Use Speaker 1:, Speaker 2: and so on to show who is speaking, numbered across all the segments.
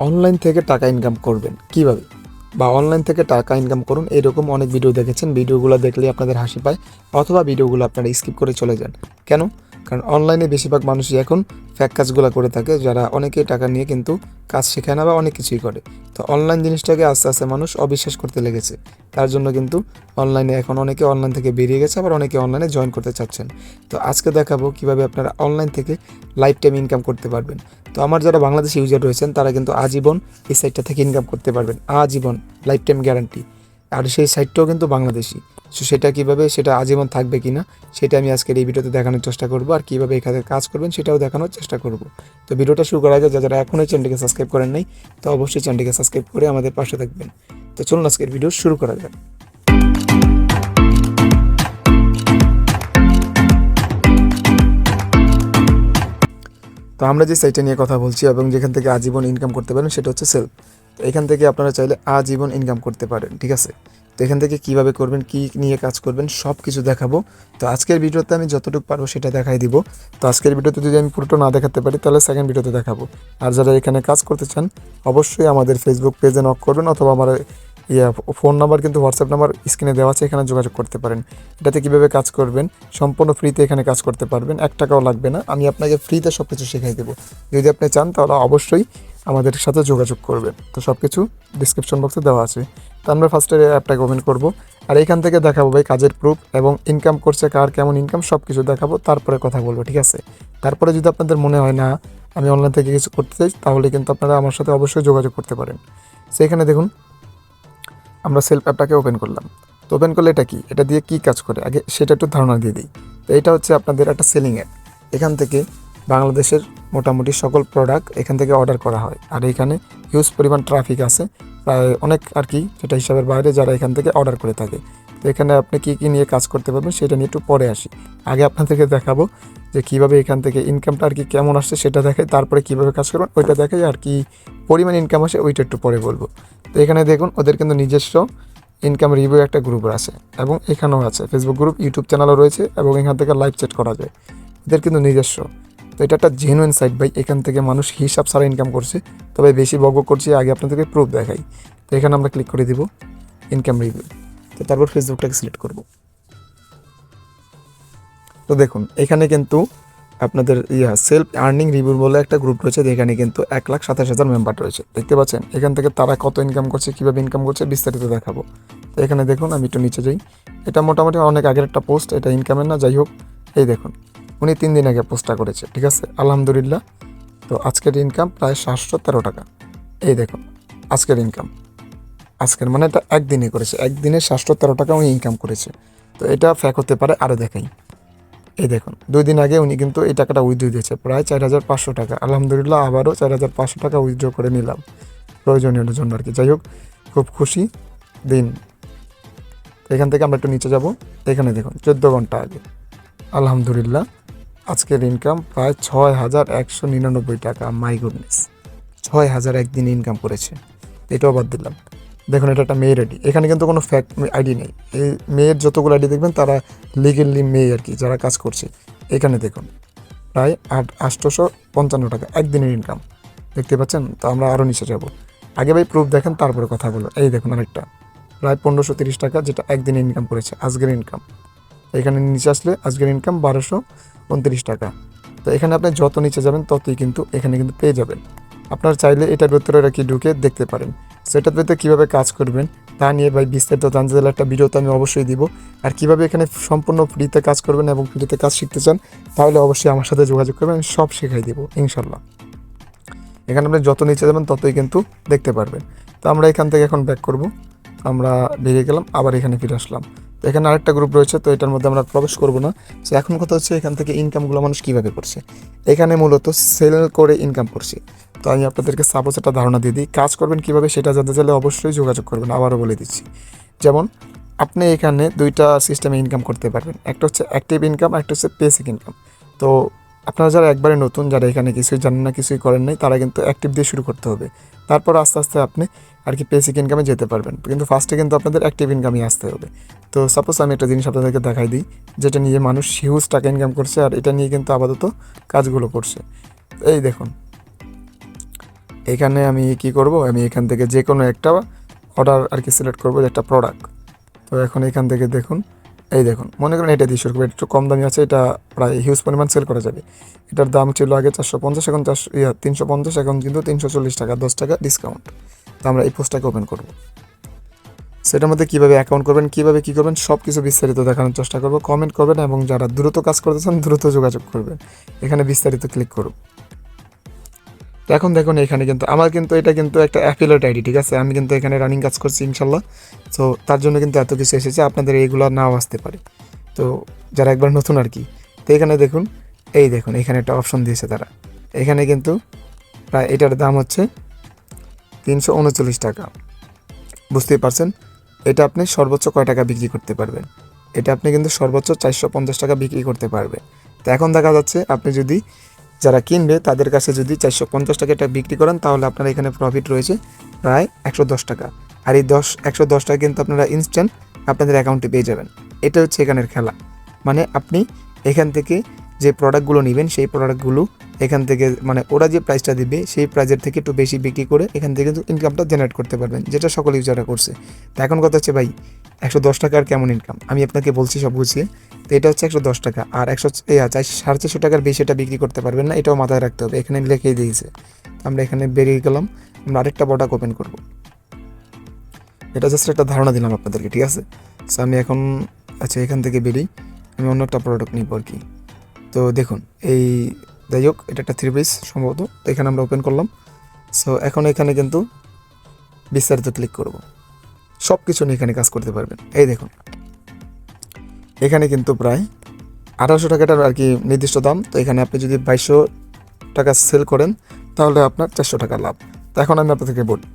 Speaker 1: Online থেকে টাকা income করবেন। কীভাবে? বা অনলাইন থেকে টাকা ইনকাম করুন, এরকম অনেক ভিডিও দেখেছেন। ভিডিওগুলো দেখলে আপনাদের হাসি পায়, অথবা ভিডিওগুলো আপনারা স্কিপ করে চলে যান। কেন? কারণ অনলাইনে বেশিরভাগ মানুষই এখন ফ্যাক কাজগুলো করে থাকে, যারা অনেকেই টাকা নিয়ে কিন্তু কাজ শেখায় না বা অনেক কিছুই করে। তো অনলাইন জিনিসটাকে আস্তে আস্তে মানুষ অবিশ্বাস করতে লেগেছে। তার জন্য কিন্তু অনলাইনে এখন অনেকে অনলাইন থেকে বেরিয়ে গেছে, আবার অনেকে অনলাইনে জয়েন করতে চাচ্ছেন। তো আজকে দেখাবো কীভাবে আপনারা অনলাইন থেকে লাইফ টাইম ইনকাম করতে পারবেন। তো আমার যারা বাংলাদেশি ইউজার রয়েছেন, তারা কিন্তু আজীবন এই সাইটটা থেকে ইনকাম করতে পারবেন। আজীবন লাইফ টাইম গ্যারান্টি আর সেই সাইটটাও কিন্তু বাংলাদেশি। সো সেটা কীভাবে, সেটা আজীবন থাকবে কি না সেটা আমি আজকের এই ভিডিওতে দেখানোর চেষ্টা করব। আর কীভাবে এখানে কাজ করবেন সেটাও দেখানোর চেষ্টা করব। তো ভিডিওটা শুরু করার আগে যারা এখনও চ্যানেলটিকে সাবস্ক্রাইব করেন নাই, তো অবশ্যই চ্যানেলটিকে সাবস্ক্রাইব করে আমাদের পাশে থাকবেন। তো চলুন আজকের ভিডিও শুরু করা যাক। তো আমরা যে সাইটটা নিয়ে কথা বলছি এবং যেখান থেকে আজীবন ইনকাম করতে পারেন সেটা হচ্ছে সেলফ তো এখান থেকে আপনারা চাইলে আজীবন ইনকাম করতে পারেন, ঠিক আছে? তো এখান থেকে কীভাবে করবেন, কি নিয়ে কাজ করবেন সব কিছু দেখাবো। তো আজকের ভিডিওতে আমি যতটুকু পারব সেটা দেখাই দিব। তো আজকের ভিডিওতে যদি আমি পুরোটা না দেখাতে পারি, তাহলে সেকেন্ড ভিডিওতে দেখাবো। আর যারা এখানে কাজ করতে চান, অবশ্যই আমাদের ফেসবুক পেজে নক করবেন অথবা আমার ইয়া, ফোন নাম্বার কিন্তু হোয়াটসঅ্যাপ নাম্বার স্ক্রিনে দেওয়া আছে, এখানে যোগাযোগ করতে পারেন। এটাতে কীভাবে কাজ করবেন? সম্পূর্ণ ফ্রিতে এখানে কাজ করতে পারবেন, এক টাকাও লাগবে না। আমি আপনাকে ফ্রিতে সব কিছু শেখাই দেবো। যদি আপনি চান, তাহলে অবশ্যই আমাদের সাথে যোগাযোগ করবেন। তো সব কিছু ডিসক্রিপশন বক্সে দেওয়া আছে। তো আমরা ফার্স্টে অ্যাপটাকে ওপেন করব। আর এখান থেকে দেখাবো ভাই কাজের প্রুফ এবং ইনকাম করছে কার, কেমন ইনকাম সব কিছু দেখাবো। তারপরে কথা বলব, ঠিক আছে? তারপরে যদি আপনাদের মনে হয়, না, আমি অনলাইন থেকে কিছু করতে চাই, তাহলে কিন্তু আপনারা আমার সাথে অবশ্যই যোগাযোগ করতে পারেন। সেখানে দেখুন আমরা সেলফ অ্যাপটাকে ওপেন করলাম। তো ওপেন করলে এটা কি? এটা দিয়ে কি কাজ করে? আগে সেটা একটু ধারণা দিয়ে দিই। তো এটা হচ্ছে আপনাদের একটা সেলিং অ্যাপ এখান থেকে বাংলাদেশের মোটামুটি সকল প্রোডাক্ট এখান থেকে অর্ডার করা হয়। আর এখানে হিউজ পরিমাণ ট্রাফিক আছে। প্রায় অনেক আর কি, সেটা হিসাবের বাইরে যারা এখান থেকে অর্ডার করে থাকে। এখানে আপনি কী কী নিয়ে কাজ করতে পারবেন সেটা নিয়ে একটু পরে আসি। আগে আপনাদেরকে দেখাবো যে কীভাবে এখান থেকে ইনকামটা আর কি কেমন আসছে সেটা দেখাই, তারপরে কীভাবে কাজ করবেন ওইটা দেখাই আর কি পরিমাণ ইনকাম আসে ওইটা একটু পরে বলব। তো এখানে দেখুন, ওদের কিন্তু নিজস্ব ইনকাম রিভিউ একটা গ্রুপ আছে এবং এখানেও আছে। ফেসবুক গ্রুপ ইউটিউব চ্যানেলও রয়েছে এবং এখান থেকে লাইভ চ্যাট করা যায়। এদের কিন্তু নিজস্ব। তো এটা একটা জেনুইন সাইট ভাই, এখান থেকে মানুষ হিসাব ছাড়া ইনকাম করছে। তবে বেশি বক করছি, আগে আপনাদেরকে প্রুফ দেখাই। তো এখানে আমরা ক্লিক করে দিব ইনকাম রিভিউ তো তারপর ফেসবুকটাকে সিলেক্ট করব। তো দেখুন, এখানে কিন্তু আপনাদের ইয়া সেলফ আর্নিং রিভিউ বলে একটা গ্রুপ রয়েছে যেখানে কিন্তু এক লাখ সাতাশ হাজার মেম্বার রয়েছে। দেখতে পাচ্ছেন? এখান থেকে তারা কত ইনকাম করছে, কীভাবে ইনকাম করছে, বিস্তারিত দেখাবো। তো এখানে দেখুন, আমি একটু নিচে যাই। এটা মোটামুটি অনেক আগের একটা পোস্ট এটা ইনকামের না, যাই হোক। এই দেখুন, উনি তিন দিন আগে পোস্টটা করেছে, ঠিক আছে? আলহামদুলিল্লাহ। তো আজকের ইনকাম প্রায় সাতশো তেরো টাকা। এই দেখুন, আজকের ইনকাম আজকের মানে এটা একদিনে করেছে। একদিনে সাতশো তেরো টাকা উনি ইনকাম করেছে। তো এটা ফ্যাক হতে পারে আরও দেখাই। এই দেখুন, দুই দিন আগে উনি কিন্তু এই টাকাটা উইথড্র দিয়েছে, প্রায় চার হাজার পাঁচশো টাকা। আলহামদুলিল্লাহ আবারও চার হাজার পাঁচশো টাকা উইথড্র করে নিলাম। প্রয়োজনীয় জন্য আর কি। যাই হোক, খুব খুশি দিন। এখান থেকে আমরা একটু নিচে যাব। এখানে দেখুন, চোদ্দ ঘণ্টা আগে। আলহামদুলিল্লাহ, আজকের ইনকাম প্রায় ছয় হাজার একশো নিরানব্বই টাকা। মাই গুডনেস ছয় হাজার একদিন ইনকাম করেছে। এটাও বাদ দিলাম। দেখুন, এটা একটা মেয়ের আইডি। এখানে কিন্তু কোনো ফ্যাক্ট আইডি নেই। এই মেয়ের যতগুলো আইডি দেখবেন, তারা লিগেলি মেয়ে আর কি, যারা কাজ করছে। এখানে দেখুন, প্রায় আট, আটশোশো পঞ্চান্ন টাকা, একদিনের ইনকাম দেখতে পাচ্ছেন? তো আমরা আরও নিচে যাব। আগে ভাই প্রুফ দেখেন, তারপরে কথা বলো এই দেখুন আরেকটা। প্রায় পনেরোশো তিরিশ টাকা, যেটা একদিনে ইনকাম করেছে, আজকের ইনকাম এখানে নিচে আসলে আজকের ইনকাম বারোশো উনত্রিশ টাকা। তো এখানে আপনি যত নিচে যাবেন, ততই কিন্তু এখানে কিন্তু পেয়ে যাবেন। আপনার চাইলে এটার ভেতরে কি ঢুকে দেখতে পারেন। সেটার ভেতরে কীভাবে কাজ করবেন, তা নিয়ে ভাই বিস্তারিত জানতে চাইলে একটা ভিডিও তো আমি অবশ্যই দিব। আর কীভাবে এখানে সম্পূর্ণ ফ্রিতে কাজ করবেন এবং ফ্রিতে কাজ শিখতে চান, তাহলে অবশ্যই আমার সাথে যোগাযোগ করবেন, আমি সব শেখাই দিব ইনশাল্লাহ এখানে আপনি যত নিচে যাবেন, ততই কিন্তু দেখতে পারবেন। তো আমরা এখান থেকে এখন ব্যাক করব। আমরা বেরিয়ে গেলাম, আবার এখানে ফিরে আসলাম। তো এখানে আরেকটা গ্রুপ রয়েছে, তো এটার মধ্যে আমরা প্রবেশ করব না। তো এখন কথা হচ্ছে এখান থেকে ইনকামগুলো মানুষ কীভাবে করছে? এখানে মূলত সেল করে ইনকাম করছে। তো আমি আপনাদেরকে সাপোজ একটা ধারণা দিয়ে দিই। কাজ করবেন কীভাবে সেটা জানতে চাইলে অবশ্যই যোগাযোগ করবেন, আবারও বলে দিচ্ছি। যেমন, আপনি এখানে দুইটা সিস্টেমে ইনকাম করতে পারবেন। একটা হচ্ছে অ্যাক্টিভ ইনকাম একটা হচ্ছে বেসিক ইনকাম তো আপনারা যারা একবারে নতুন, যারা এখানে কিছুই জানেন না, কিছুই করেন নাই, তারা কিন্তু অ্যাক্টিভ দিয়ে শুরু করতে হবে। তারপর আস্তে আস্তে আপনি আর কি বেসিক ইনকামে যেতে পারবেন। কিন্তু ফার্স্টে কিন্তু আপনাদের অ্যাক্টিভ ইনকামে আসতে হবে। তো সাপোজ আমি একটা জিনিস আপনাদেরকে দেখাই দিই, যেটা নিয়ে মানুষ হিউজ টাকা ইনকাম করছে, আর এটা নিয়ে কিন্তু আপাতত কাজগুলো করছে। এই দেখুন এখানে আমি কি করব? আমি এখান থেকে যে কোনো একটা অর্ডার আর কি সিলেক্ট করব একটা প্রোডাক্ট তো এখন এখান থেকে দেখুন, এই দেখুন, মনে করেন এটা দিয়ে শুরু করব একটু কম দামি আছে, এটা প্রায় হিউজ পরিমাণ সেল করা যাবে। এটার দাম ছিল আগে চারশো পঞ্চাশ, এখন চারশো, ইয়া, তিনশো পঞ্চাশ, এখন কিন্তু তিনশো চল্লিশ টাকা, দশ টাকা ডিসকাউন্ট তো আমরা এই পোস্টটাকে ওপেন করব। সেটার মধ্যে কীভাবে অ্যাকাউন্ট করবেন, কীভাবে কী করবেন সব কিছু বিস্তারিত দেখানোর চেষ্টা করব। কমেন্ট করবেন এবং যারা দ্রুত কাজ করতে চান, দ্রুত যোগাযোগ করবেন। এখানে বিস্তারিত ক্লিক করুন। তো এখন দেখুন এখানে কিন্তু আমার কিন্তু এটা কিন্তু একটা অ্যাফিলেট আইডি ঠিক আছে? আমি কিন্তু এখানে রানিং কাজ করছি ইনশাল্লাহ তো তার জন্য কিন্তু এত কিছু এসেছে, আপনাদের এইগুলো নাও আসতে পারে। তো যারা একবার নতুন আর কি, তো এখানে দেখুন, এই দেখুন, এখানে একটা অপশন দিয়েছে তারা। এখানে কিন্তু প্রায় এটার দাম হচ্ছে তিনশো উনচল্লিশ টাকা। বুঝতেই পারছেন? এটা আপনি সর্বোচ্চ কয় টাকা বিক্রি করতে পারবেন? এটা আপনি কিন্তু সর্বোচ্চ চারশো পঞ্চাশ টাকা বিক্রি করতে পারবেন। তো এখন দেখা যাচ্ছে, আপনি যদি যারা কিনবে, তাদের কাছে যদি চারশো পঞ্চাশ টাকা এটা বিক্রি করেন, তাহলে আপনার এখানে প্রফিট রয়েছে প্রায় একশো দশ টাকা। আর এই দশ, একশো দশ টাকা কিন্তু আপনারা ইনস্ট্যান্ট আপনাদের অ্যাকাউন্টে পেয়ে যাবেন। এটা হচ্ছে এখানের খেলা। মানে আপনি এখান থেকে যে প্রোডাক্টগুলো নেবেন, সেই প্রোডাক্টগুলো এখান থেকে মানে ওরা যে প্রাইসটা দিবে, সেই প্রাইজের থেকে একটু বেশি বিক্রি করে এখান থেকে কিন্তু ইনকামটা জেনারেট করতে পারবেন, যেটা সকল ইউজাররা করছে। তো এখন কথা হচ্ছে, ভাই, একশো দশ টাকার কেমন ইনকাম আমি আপনাকে বলছি সব গুছিয়ে তো এটা হচ্ছে একশো দশ টাকা। আর একশো চার সাড়ে চারশো টাকার বেশি এটা বিক্রি করতে পারবেন না, এটাও মাথায় রাখতে হবে। এখানে লিখেই দিয়েছে। আমরা এখানে বেরিয়ে গেলাম। আমরা আরেকটা প্রোডাক্ট ওপেন করব। এটা জাস্ট একটা ধারণা দিলাম আপনাদেরকে, ঠিক আছে? সো আমি এখন আচ্ছা এখান থেকে বেরিয়ে আমি অন্য একটা প্রোডাক্ট নিব আর কি। তো দেখুন, এই যাই হোক, এটা একটা থ্রি পিস সম্ভবত। তো এখানে আমরা ওপেন করলাম। সো এখন এখানে কিন্তু বিস্তারিত ক্লিক করব। সব কিছু নিয়ে এখানে কাজ করতে পারবেন। এই দেখুন। এখানে কিন্তু প্রায় আঠারোশো টাকাটার আর কি নির্দিষ্ট দাম। তো এখানে আপনি যদি বাইশশো টাকা সেল করেন, তাহলে আপনার চারশো টাকা লাভ। তো এখন আমি আপনাদেরকে বলি,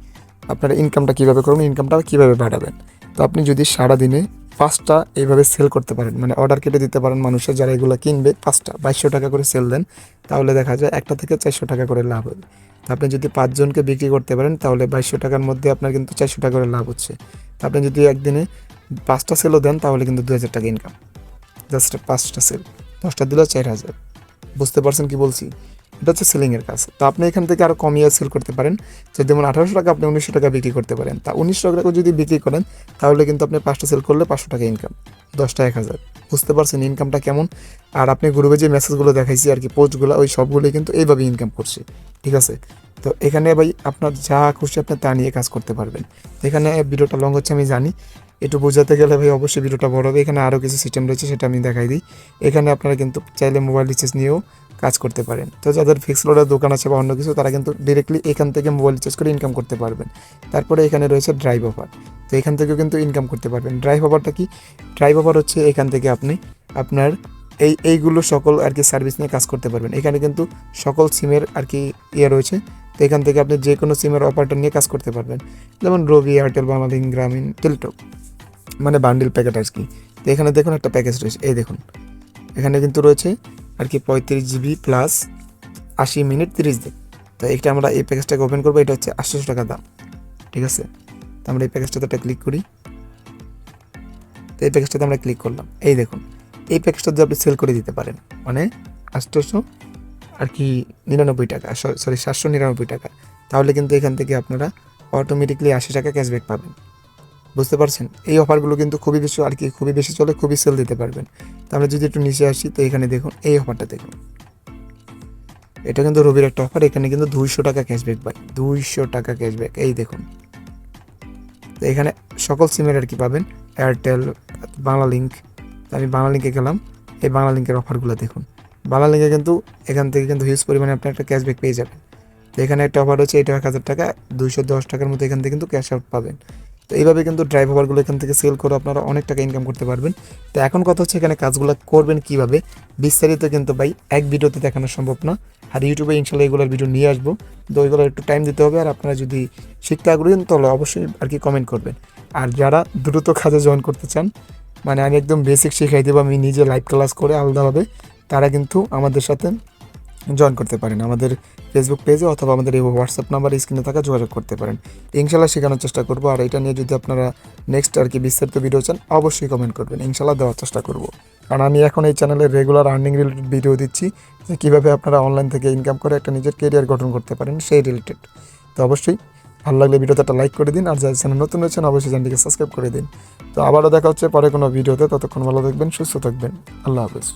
Speaker 1: আপনার ইনকামটা কীভাবে করবেন ইনকামটা কীভাবে বাড়াবেন। তো আপনি যদি সারাদিনে পাঁচটা এইভাবে সেল করতে পারেন মানে অর্ডার কেটে দিতে পারেন মানুষের, যারা এগুলো কিনবে, পাঁচটা, বাইশশো টাকা করে সেল দেন, তাহলে দেখা যায় একটা থেকে চারশো টাকা করে লাভ হবে। তো আপনি যদি পাঁচজনকে বিক্রি করতে পারেন, তাহলে বাইশশো টাকার মধ্যে আপনার কিন্তু চারশো টাকা করে লাভ হচ্ছে। আপনি যদি একদিনে পাঁচটা সেলও দেন, তাহলে কিন্তু দু হাজার টাকা ইনকাম জাস্ট পাঁচটা সেল দশটা দিলেও চার হাজার। বুঝতে পারছেন কি বলছি? এটা হচ্ছে সেলিংয়ের কাজ। তো আপনি এখান থেকে আরও কমিয়ে সেল করতে পারেন। যদি যেমন আঠারোশো টাকা আপনি উনিশশো টাকা বিক্রি করতে পারেন। তা উনিশশো টাকা যদি বিক্রি করেন, তাহলে কিন্তু আপনি পাঁচটা সেল করলে পাঁচশো টাকা ইনকাম দশটা এক হাজার। বুঝতে পারছেন ইনকামটা কেমন? আর আপনি গ্রুপে যে মেসেজগুলো দেখাইছি আর কি পোস্টগুলো ওই সবগুলোই কিন্তু এইভাবে ইনকাম করছে। ঠিক আছে? তো এখানে ভাই আপনার যা খুশি আপনি তা নিয়ে কাজ করতে পারবেন। এখানে ভিডিওটা লং হচ্ছে, আমি জানি। একটু বোঝাতে গেলে ভাই অবশ্যই ভিডিওটা বড় হবে। এখানে আরও কিছু সিস্টেম রয়েছে, সেটা আমি দেখাই দিই। এখানে আপনারা কিন্তু চাইলে মোবাইল রিচার্জ নিয়েও কাজ করতে পারেন। তো যাদের ফিক্স লোডের দোকান আছে বা অন্য কিছু, তারা কিন্তু ডিরেক্টলি এখান থেকে মোবাইল রিচার্জ করে ইনকাম করতে পারবেন। তারপরে এখানে রয়েছে ড্রাইভ অফার তো এখান থেকেও কিন্তু ইনকাম করতে পারবেন। ড্রাইভ অফারটা কি? ড্রাইভ অফার হচ্ছে এখান থেকে আপনি আপনার এই, এইগুলো সকল আর কি সার্ভিস নিয়ে কাজ করতে পারবেন। এখানে কিন্তু সকল সিমের আর কি ইয়ে রয়েছে। তো এখান থেকে আপনি যে কোনো সিমের অপারেটর নিয়ে কাজ করতে পারবেন। যেমন রবি এয়ারটেল বাংলালিঙ্ক গ্রামীণ টেলটক মানে বান্ডিল প্যাকেট আর কি। তো এখানে দেখুন একটা প্যাকেজ রয়েছে, এই দেখুন। এখানে কিন্তু রয়েছে আর কি পঁয়ত্রিশ জিবি প্লাস আশি মিনিট তিরিশ দিন। তো এটা আমরা এই প্যাকেজটাকে ওপেন করব, এটা হচ্ছে আটশোশো টাকা দাম। ঠিক আছে? তো আমরা এই প্যাকেজটাতে একটা ক্লিক করি। তো এই প্যাকেজটাতে আমরা ক্লিক করলাম। এই দেখুন, এই প্যাকেজটা যদি আপনি সেল করে দিতে পারেন। মানে আটশোশো আর কি নিরানব্বই টাকা সরি সাতশো নিরানব্বই টাকা। তাহলে কিন্তু এখান থেকে আপনারা অটোমেটিকলি আশি টাকা ক্যাশব্যাক পাবেন। বুঝতে পারছেন? এই অফারগুলো কিন্তু খুবই বেশি, আর কি খুবই বেশি চলে, খুবই সেল দিতে পারবেন। তো আমরা যদি একটু নিচে আসি, তো এখানে দেখুন, এই অফারটা দেখুন। এটা কিন্তু রবির একটা অফার, এখানে কিন্তু দুইশো টাকা ক্যাশব্যাক পাই দুইশো টাকা ক্যাশব্যাক এই দেখুন। তো এখানে সকল সিমের আর কি পাবেন এয়ারটেল বাংলা লিঙ্ক আমি বাংলা লিঙ্কে গেলাম, এই বাংলা লিঙ্কের অফারগুলো দেখুন। বাংলা লিঙ্কে কিন্তু এখান থেকে কিন্তু হিউজ পরিমাণে আপনি একটা ক্যাশব্যাক পেয়ে যাবেন। তো এখানে একটা অফার হচ্ছে এটা এক হাজার টাকা, দুইশো দশ টাকার মতো এখান থেকে কিন্তু ক্যাশ আউট পাবেন। তো এইভাবে কিন্তু ড্রাইভ ওভারগুলো এখান থেকে সেল করে আপনারা অনেক টাকা ইনকাম করতে পারবেন। তো এখন কথা হচ্ছে এখানে কাজগুলো করবেন কীভাবে? বিস্তারিত কিন্তু ভাই এক ভিডিওতে দেখানো সম্ভব না। আর ইউটিউবে ইনশাল্লাহ এগুলোর ভিডিও নিয়ে আসব। তো ওইগুলো একটু টাইম দিতে হবে। আর আপনারা যদি শিখতে আগ্রহী তাহলে অবশ্যই আর কি কমেন্ট করবেন। আর যারা দ্রুত কাজে জয়েন করতে চান মানে আমি একদম বেসিক শিখাই দেবো। আমি নিজে লাইভ ক্লাস করে আলাদাভাবে, তারা কিন্তু আমাদের সাথে জয়েন করতে পারেন। আমাদের ফেসবুক পেজে অথবা আমাদের এই হোয়াটসঅ্যাপ নাম্বার স্ক্রিনে থাকা যোগাযোগ করতে পারেন। ইনশাল্লাহ শেখানোর চেষ্টা করব। আর এটা নিয়ে যদি আপনারা নেক্সট আর কি বিস্তারিত ভিডিও চান, অবশ্যই কমেন্ট করবেন। ইনশাল্লাহ দেওয়ার চেষ্টা করব। কারণ আমি এখন এই চ্যানেলে রেগুলার আর্নিং রিলেটেড ভিডিও দিচ্ছি, যে কীভাবে আপনারা অনলাইন থেকে ইনকাম করে একটা নিজের কেরিয়ার গঠন করতে পারেন, সেই রিলেটেড তো অবশ্যই ভালো লাগলে ভিডিওতে একটা লাইক করে দিন। আর যারা চ্যানেল নতুন রয়েছেন, অবশ্যই চ্যানেলটিকে সাবস্ক্রাইব করে দিন। তো আবারও দেখা হচ্ছে পরে কোনো ভিডিওতে ততক্ষণ ভালো থাকবেন, সুস্থ থাকবেন। আল্লাহ হাফেজ।